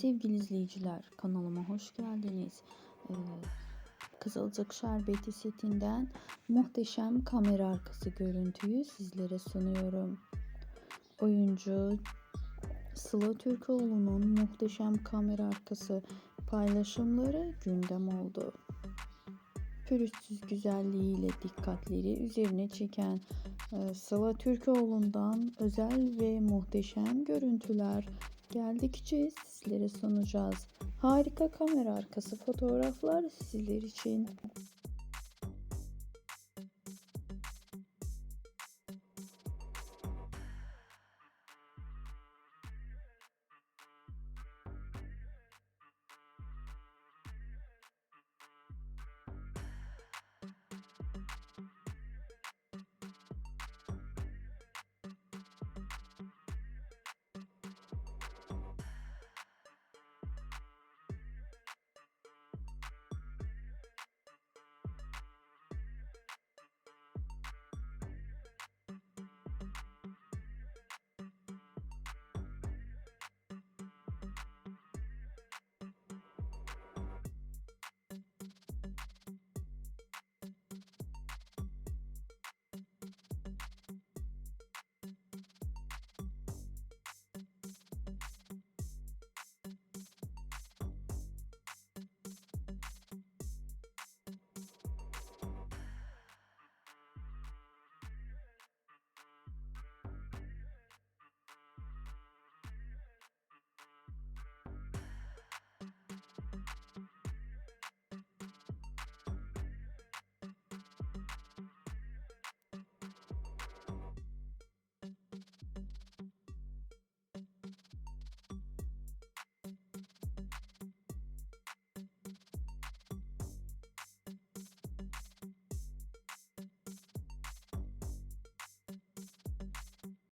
Sevgili izleyiciler kanalıma hoş geldiniz. Ee, Kızılcık Şerbeti setinden muhteşem kamera arkası görüntüyü sizlere sunuyorum. Oyuncu Sıla Türkoğlu'nun muhteşem kamera arkası paylaşımları gündem oldu. Pürüzsüz güzelliğiyle dikkatleri üzerine çeken e, Sıla Türkoğlu'ndan özel ve muhteşem görüntüler geldikçe sizlere sunacağız. Harika kamera arkası fotoğraflar sizler için.